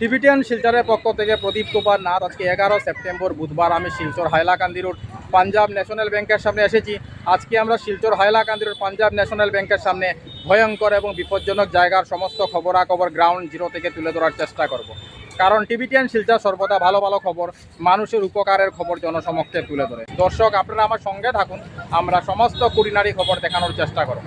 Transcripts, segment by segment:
Tibetan শিলচরের পক্ষ থেকে প্রদীপ কুমার নাথ আজকে এগারো সেপ্টেম্বর বুধবার আমি শিলচর হাইলাকান্দি রোড, পাঞ্জাব ন্যাশনাল ব্যাংকের সামনে এসেছি। আজকে আমরা শিলচর হাইলাকান্দি রোড, পাঞ্জাব ন্যাশনাল ব্যাংকের সামনে ভয়ঙ্কর এবং বিপজ্জনক জায়গার সমস্ত খবরাখবর গ্রাউন্ড জিরো থেকে তুলে ধরার চেষ্টা করব। কারণ টিবিটিয়ান শিলচর সর্বদা ভালো ভালো খবর, মানুষের উপকারের খবর জনসমক্ষে তুলে ধরে। দর্শক, আপনারা আমার সঙ্গে থাকুন, আমরা সমস্ত কুড়িনারি খবর দেখানোর চেষ্টা করব।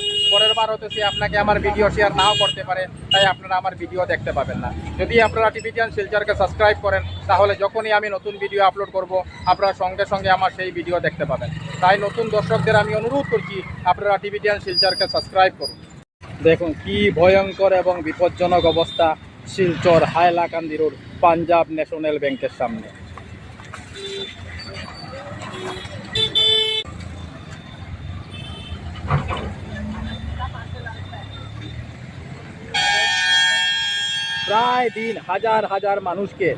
পরের বার হয়তো সে আপনাকে আমার ভিডিও শেয়ার নাও করতে পারে, তাই আপনারা আমার ভিডিও দেখতে পাবেন না। যদি আপনারা টিভিটিয়ান শিলচারকে সাবস্ক্রাইব করেন, তাহলে যখনই আমি নতুন ভিডিও আপলোড করব, আপনারা সঙ্গে সঙ্গে আমার সেই ভিডিও দেখতে পাবেন। তাই নতুন দর্শকদের আমি অনুরোধ করছি, আপনারা টিভিটিয়ান শিলচারকে সাবস্ক্রাইব করুন। দেখুন কি ভয়ঙ্কর এবং বিপজ্জনক অবস্থা শিলচর হায়লাকান্দি রোড, পাঞ্জাব ন্যাশনাল ব্যাংকের সামনে। প্রায় দিন হাজার হাজার মানুষকে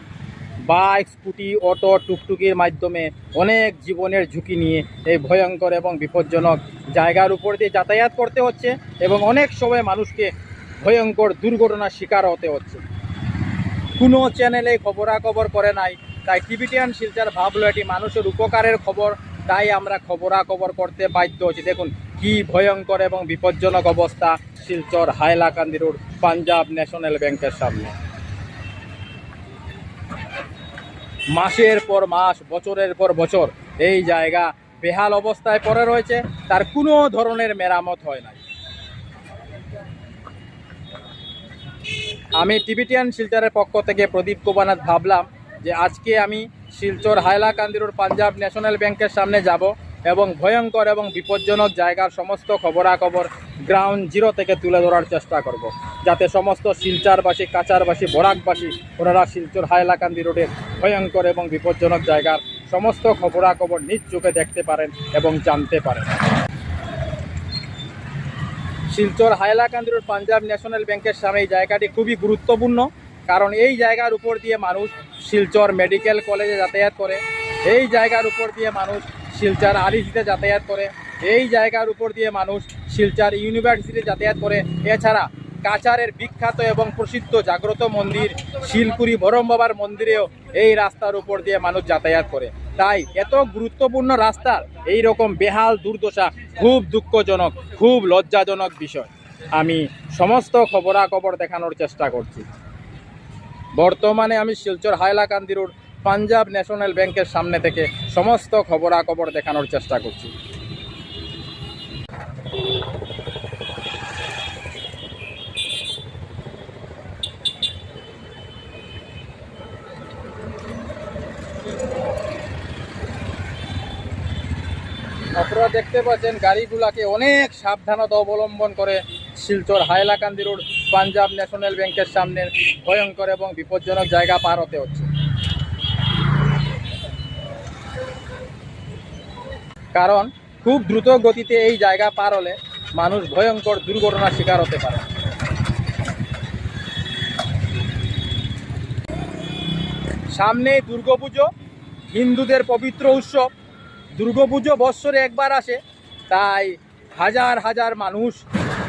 বাইক, স্কুটি, অটো, টুকটুকির মাধ্যমে অনেক জীবনের ঝুঁকি নিয়ে এই ভয়ঙ্কর এবং বিপজ্জনক জায়গার উপর দিয়ে যাতায়াত করতে হচ্ছে এবং অনেক সময় মানুষকে ভয়ঙ্কর দুর্ঘটনার শিকার হতে হচ্ছে। কোনো চ্যানেলে খবরাখবর করে নাই, তাই টিভিটিয়ান শিলচার ভাবলো এটি মানুষের উপকারের খবর। তাই আমরা খবরাখবর করতে বাধ্য হচ্ছি। দেখুন, কি ভয়ঙ্কর এবং বিপজ্জনক অবস্থা শিলচর হাইলাকান্দি রোড, পাঞ্জাব ন্যাশনাল ব্যাংকের সামনে। মাসের পর মাস, বছরের পর বছর এই জায়গা বেহাল অবস্থায় পড়ে রয়েছে, তার কোনো ধরনের মেরামত হয় নাই। আমি টিবিটিয়ান শিলচরের পক্ষ থেকে প্রদীপ কুমারনাথ ভাবলাম যে আজকে আমি শিলচর হাইলাকান্দি রোড পাঞ্জাব ন্যাশনাল ব্যাংকের সামনে যাব এবং ভয়ঙ্কর এবং বিপজ্জনক জায়গার সমস্ত খবরাখবর গ্রাউন্ড জিরো থেকে তুলে ধরার চেষ্টা করব। যাতে সমস্ত শিলচারবাসী, কাচারবাসী, বরাকবাসী, ওনারা শিলচর হাইলাকান্দি রোডের ভয়ঙ্কর এবং বিপজ্জনক জায়গার সমস্ত খবরাখবর নিজ চোখে দেখতে পারেন এবং জানতে পারেন শিলচর হাইলাকান্দি রোড পাঞ্জাব ন্যাশনাল ব্যাংকের সামনে এই জায়গাটি খুবই গুরুত্বপূর্ণ কারণ এই জায়গার উপর দিয়ে মানুষ শিলচর মেডিকেল কলেজে যাতায়াত করে, এই জায়গার উপর দিয়ে মানুষ শিলচর আলিসিতে যাতায়াত করে, এই জায়গার উপর দিয়ে মানুষ শিলচর ইউনিভার্সিটিতে যাতায়াত করে। এছাড়া কাছারের বিখ্যাত এবং প্রসিদ্ধ জাগ্রত মন্দির শিলপুরি ভরম বাবার মন্দিরেও এই রাস্তার উপর দিয়ে মানুষ যাতায়াত করে। তাই এত গুরুত্বপূর্ণ রাস্তার এই রকম বেহাল দুর্দশা খুব দুঃখজনক, খুব লজ্জাজনক বিষয়। আমি সমস্ত খবরাখবর দেখানোর চেষ্টা করছি। বর্তমানে আমি শিলচর হাইলাকান্দি রোড, পাঞ্জাব ন্যাশনাল ব্যাংকের সামনে থেকে সমস্ত খবরাখবর দেখানোর চেষ্টা করছি। আপনারা দেখতে পাচ্ছেন, গাড়িগুলাকে অনেক সাবধানতা অবলম্বন করে শিলচর হাইলাকান্দি রোড পাঞ্জাব ন্যাশনাল ব্যাংকের সামনে ভয়ঙ্কর এবং বিপজ্জনক জায়গা পার হতে হচ্ছে। কারণ খুব দ্রুত গতিতে এই জায়গা পার হলে মানুষ ভয়ঙ্কর দুর্ঘটনার শিকার হতে পারে। সামনে দুর্গাপুজো, হিন্দুদের পবিত্র উৎসব। দুর্গাপুজো বৎসরে একবার আসে, তাই হাজার হাজার মানুষ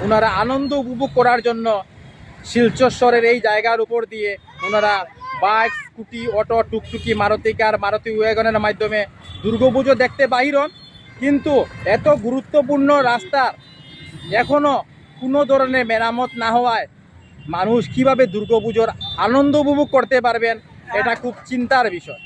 ওনারা আনন্দ উপভোগ করার জন্য শিলচরের এই জায়গার উপর দিয়ে ওনারা বাইক, স্কুটি, অটো, টুকটুকি, মারুতি কার, মারুতি ওয়াগনের মাধ্যমে দুর্গাপুজো দেখতে বাহির হন। কিন্তু এত গুরুত্বপূর্ণ রাস্তার এখনও কোনো ধরনের মেরামত না হওয়ায় মানুষ কীভাবে দুর্গাপুজোর আনন্দ উপভোগ করতে পারবেন, এটা খুব চিন্তার বিষয়।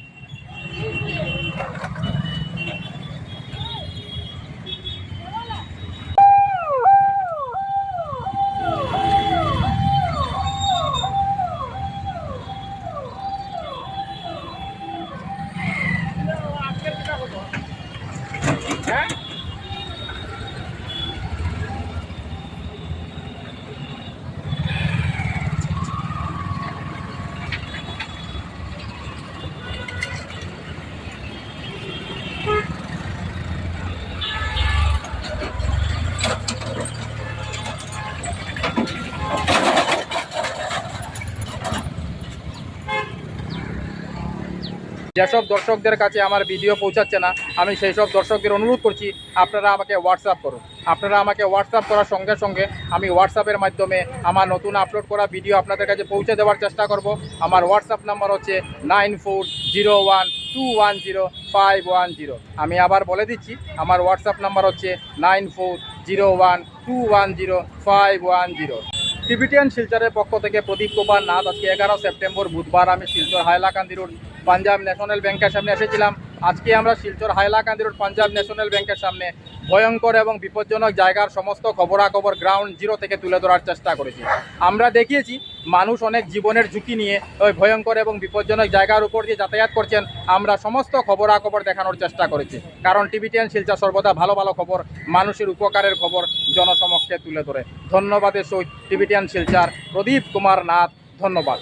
যেসব দর্শকদের কাছে আমার ভিডিও পৌঁছাচ্ছে না, আমি সেই সব দর্শকদের অনুরোধ করছি, আপনারা আমাকে হোয়াটসঅ্যাপ করুন। আপনারা আমাকে হোয়াটসঅ্যাপ করার সঙ্গে সঙ্গে আমি হোয়াটসঅ্যাপের মাধ্যমে আমার নতুন আপলোড করা ভিডিও আপনাদের কাছে পৌঁছে দেওয়ার চেষ্টা করব। আমার হোয়াটসঅ্যাপ নাম্বার হচ্ছে nine four zero one two one zero five one zero আমি আবার বলে দিচ্ছি, আমার হোয়াটসঅ্যাপ নাম্বার হচ্ছে nine four zero one two one zero five one zero Tibetan শিলচরের পক্ষ থেকে প্রদীপ কুমার নাথ, আজকে এগারো সেপ্টেম্বর, বুধবার আমি শিলচর হাইলাকান্দি রোড পাঞ্জাব ন্যাশনাল ব্যাংকের সামনে এসেছিলাম। আজকে আমরা শিলচর হাইলাকান্দি রোড পাঞ্জাব ন্যাশনাল ব্যাংকের সামনে ভয়ঙ্কর এবং বিপজ্জনক জায়গার সমস্ত খবরাখবর গ্রাউন্ড জিরো থেকে তুলে ধরার চেষ্টা করেছি। আমরা দেখিয়েছি, মানুষ অনেক জীবনের ঝুঁকি নিয়ে ওই ভয়ঙ্কর এবং বিপজ্জনক জায়গার উপর দিয়ে যাতায়াত করছেন। আমরা সমস্ত খবরাখবর দেখানোর চেষ্টা করেছি। কারণ টিভি টেন শিলচর সর্বদা ভালো ভালো খবর, মানুষের উপকারের খবর জনসমক্ষে তুলে ধরে। ধন্যবাদের সহিত টিভি টেন শিলচর প্রদীপ কুমার নাথ, ধন্যবাদ।